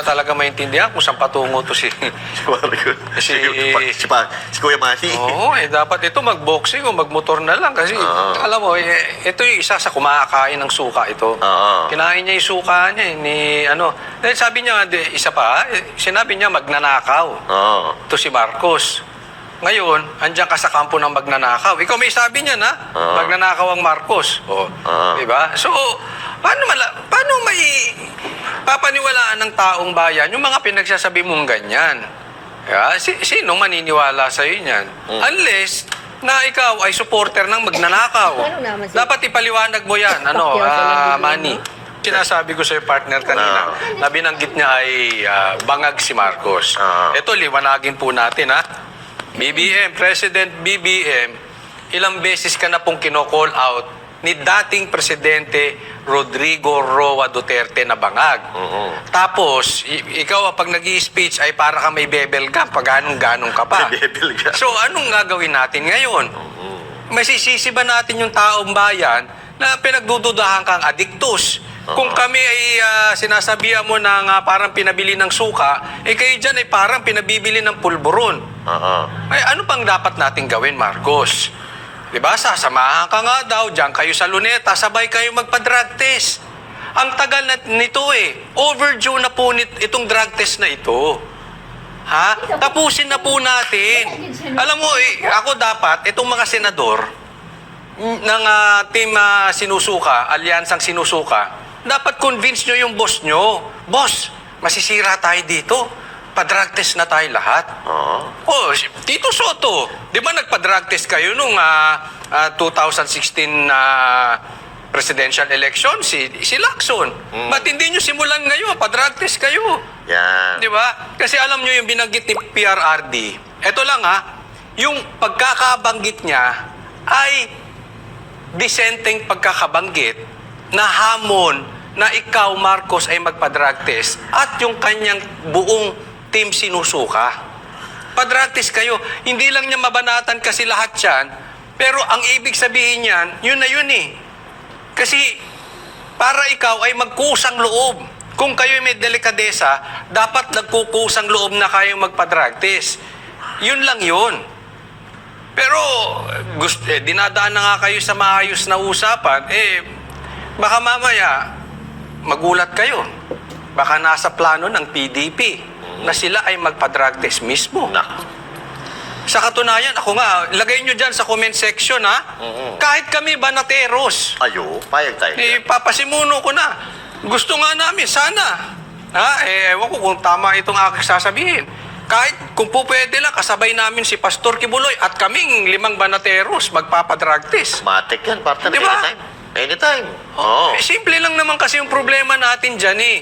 talaga maintindihan kung saan patungo to si... si, Si- si, pa- si Kuya Manny. Oo, eh, dapat ito mag-boxing o magmotor na lang kasi Oo. alam mo, eh, ito yung isa sa kumakain ng suka ito. Oo. Kinain niya yung suka niya eh, ni ano. Dahil sabi niya, di- isa pa, eh, sinabi niya magnanakaw. Oo. Ito si Marcos. Ngayon, andyan ka sa kampo ng magnanakaw. Ikaw may sabi niya na, Oo. magnanakaw ang Marcos. O, Oo. di ba? So, paano, mala, paano may papaniwalaan ng taong bayan yung mga pinagsasabi mong ganyan? Yeah, si, sino maniniwala sa iyo niyan? Mm. Unless na ikaw ay supporter ng magnanakaw. Ano naman si- Dapat ipaliwanag mo yan, ano, Pakyaw sa ah, nandito Manny. Sinasabi ko sa iyo, partner kanina, na binanggit niya ay ah, bangag si Marcos. Ah. Ito, liwanagin po natin, ha? BBM, President BBM, ilang beses ka na pong kino-call out ni dating Presidente Rodrigo Roa Duterte na bangag. Oo. Tapos, ikaw pag nag speech ay para ka may bebel ka, pag ganong-ganong ka pa. May bebel ka. So, anong gagawin natin ngayon? Masisisi ba natin yung taong bayan na pinagdududahan kang adiktus? Kung kami ay ah, sinasabihan mo na nga parang pinabili ng suka, eh kayo dyan ay parang pinabibili ng pulburon. Oo. Ay, ano pang dapat natin gawin, Marcos? 'Di ba? Sasamahan ka nga daw, diyan kayo sa luneta, sabay kayo magpa-drug test. Ang tagal na nito eh. Overdue na po nit, itong drug test na ito. Ha? Tapusin na po natin. Alam mo, eh, ako dapat, itong mga senador, mm, ng ah, team ah, sinusuka, alyansang sinusuka, dapat convince nyo yung boss nyo. Boss, masisira tayo dito. Pa-drug test na tayo lahat. Oo. Oh, si- Tito Soto, di ba nagpa-drug test kayo nung ah, ah, 2016 na presidential election? Si, si Lacson. Mm. Ba't hindi nyo simulan ngayon? Pa-drug test kayo. Yan. Di ba? Kasi alam nyo yung binanggit ni PRRD. Ito lang ha, yung pagkakabanggit niya ay disenteng pagkakabanggit na hamon na ikaw, Marcos, ay magpa-drug test at yung kanyang buong team sinusuka. Pa-drug test kayo. Hindi lang niya mabanatan kasi lahat yan, pero ang ibig sabihin niyan, yun na yun eh. Kasi para ikaw ay magkusang loob. Kung kayo may delikadesa, dapat nagkukusang loob na kayo magpa-drug test. Yun lang yun. Pero gusto, eh, dinadaan na nga kayo sa maayos na usapan, eh, baka mamaya magulat kayo. Baka nasa plano ng PDP na sila ay magpa-drug test mismo. Nak. Sa katunayan, ako nga, lagay nyo dyan sa comment section ha, Oo. kahit kami banateros, Ayo, payag tayo. eh, papasimuno ko na. Gusto nga namin, sana. Ha? Eh, ewan ko kung tama itong aking sasabihin. Kahit kung po pwede lang, kasabay namin si Pastor Kibuloy at kaming limang banateros magpapadrag test. Matik yan, partner. Di ba? Anytime. Anytime. Oo. Eh, simple lang naman kasi yung problema natin dyan eh.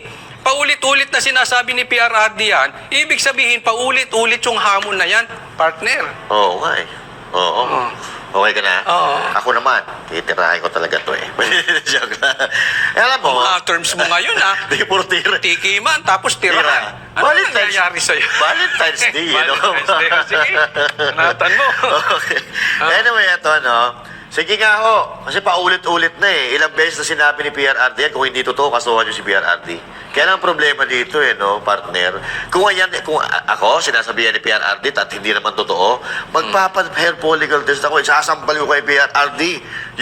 Paulit-ulit na sinasabi ni PRRD yan, ibig sabihin paulit-ulit yung hamon na yan, partner. Oo nga eh. Oo. Oo. Okay ka na? Oo. Ako naman, titirahin ko talaga to eh. Joke lang. Eh, alam mo, Mga terms mo ngayon ha, di puro tira. tikiman tapos Tira. tirahan. Ano Valentine's- nangyayari sa'yo? Valentine's Day, you know? Valentine's Day. Sige, natan mo. okay. Ah. Anyway, ito ano. Sige nga ho. Kasi paulit-ulit na eh. Ilang beses na sinabi ni PRRD yan. Kung hindi totoo, kasuhan nyo si PRRD. Kaya ang problema dito eh, no, partner. Kung ayan, kung ako, sinasabihan ni PRRD at hindi naman totoo, magpapa-hair follicle test ako. Sasampal ko kay PRRD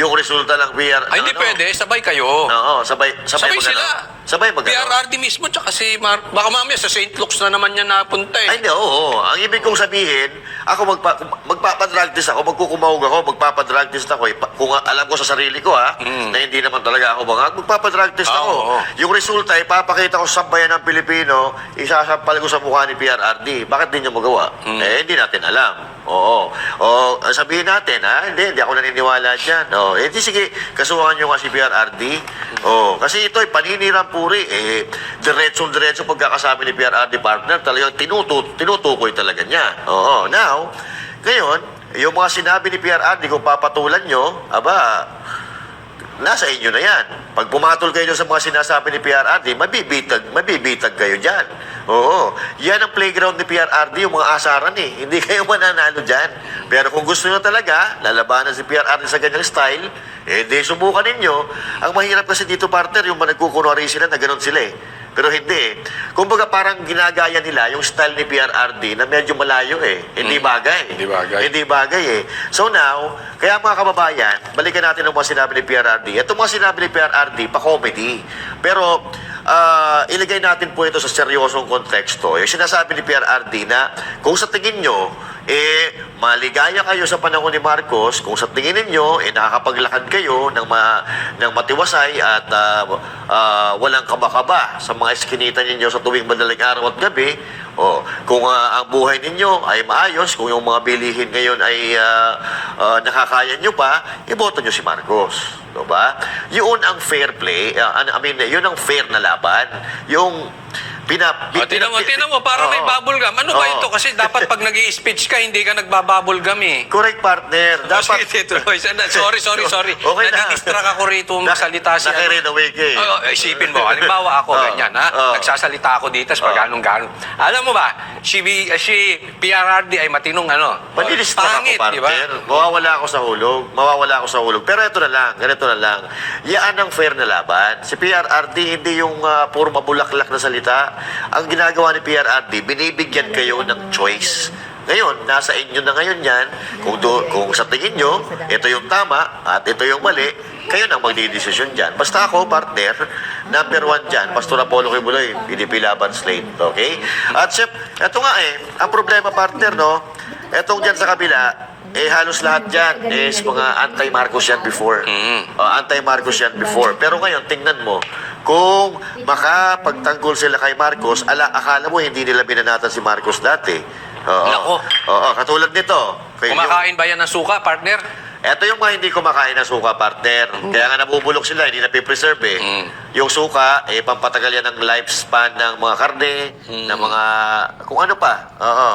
yung resulta ng PR. Ay, hindi ano, pwede. Sabay kayo. Oo, sabay, sabay, Sabay magano. sila. Sabay magano. PRRD mismo, tsaka si Mar... Baka mamaya sa St. Luke's na naman niya napunta Ay, eh. hindi, oo. Ang ibig kong sabihin, ako magpa, magpapadrag test ako, magkukumawag ako, magpapadrag test ako. Eh, Kung alam ko sa sarili ko, ha, na hindi naman talaga ako bangag, magpapadrag test Mm. Ah, ako. oo. Yung resulta, ipapakita ko sa bayan ng Pilipino, isasampal ko sa mukha ni PRRD. Bakit di niya magawa? Mm. Eh, hindi natin alam. Oo. O, sabihin natin, ha, hindi, hindi ako naniniwala dyan. O, eh, di sige, kasuhan nyo nga si PRRD. O, kasi ito ay paninirang puri. Eh, diretsong-diretso pagkakasabi ni PRRD partner, talagang tinutu tinutukoy talaga niya. Oo. Now, ngayon, yung mga sinabi ni PRRD, kung papatulan nyo, aba, nasa inyo na yan. Pag pumatol kayo sa mga sinasabi ni PRRD, mabibitag, mabibitag kayo dyan. Oo. Yan ang playground ni PRRD, yung mga asaran eh. Hindi kayo mananalo dyan. Pero kung gusto nyo talaga, lalabanan si PRRD sa ganyang style, eh di subukan ninyo. Ang mahirap kasi dito partner, yung mga nagkukunwari sila na ganun sila eh. Pero hindi eh. Kumbaga parang ginagaya nila yung style ni PRRD na medyo malayo eh. Hindi bagay. Hindi bagay. Hindi bagay eh. So now, kaya mga kababayan, balikan natin ang mga sinabi ni PRRD. Ito mga sinabi ni PRRD, pa-comedy. Pero, ah, ilagay natin po ito sa seryosong konteksto. Yung sinasabi ni PRRD na kung sa tingin nyo, eh, maligaya kayo sa panahon ni Marcos, kung sa tingin ninyo, eh, nakakapaglakad kayo ng, ma, ng matiwasay at ah, ah, walang kabakaba sa mga eskinita ninyo sa tuwing madaling araw at gabi, o kung ah, ang buhay ninyo ay maayos, kung yung mga bilihin ngayon ay ah, ah, nakakaya nyo pa, iboto nyo si Marcos. No ba? Yun ang fair play. ah, I mean, yun ang fair na laban. Yung pina, O, tinan mo, tinan mo, parang may Oo. bubble gum. Ano ba Oo. ito? Kasi dapat pag nag speech ka, hindi ka nagbabubble gum eh. Correct, partner. Dapat... Sige, tuloy. Sorry, sorry, sorry. Okay na. Nadidistract ako rito Na- magsalita si... Ka eh. Oo, isipin mo, halimbawa ako Oo. ganyan, ha? Oo. Nagsasalita ako dito sa Oo. pag ganong Alam mo ba, si, B- si PRRD ay matinong ano? Panilistrap ako, ba? partner. Mawawala ako sa hulog. Mawawala ako sa hulog. Pero ito na lang, ganito na lang. Yan ang fair na laban. Si PRRD, hindi yung ah, puro mabulaklak na salita. Ang ginagawa ni PRRD, binibigyan kayo ng choice. Ngayon, nasa inyo na ngayon yan. Kung, do, kung sa tingin nyo, ito yung tama at ito yung mali, kayo nang magdidesisyon dyan. Basta ako, partner, number one dyan, Pastor Apollo Kibuloy, PDP Laban Slate. Okay? At chef, ito nga eh, ang problema, partner, no? Etong dyan sa kabila, eh halos lahat dyan is mga anti-Marcos yan before. Mm. Uh, anti-Marcos yan before. Pero ngayon, tingnan mo, kung makapagtanggol sila kay Marcos, ala, akala mo hindi nila binanatan si Marcos dati. Oo. Nako. Oo, katulad nito. Kay- Kumakain ba yan ng suka, partner? Ito yung mga hindi kumakain ng suka, partner. Kaya nga nabubulok sila, hindi na preserve eh. Mm. Yung suka, eh, pampatagal yan ng lifespan ng mga karne, ng mga, kung ano pa. Oo.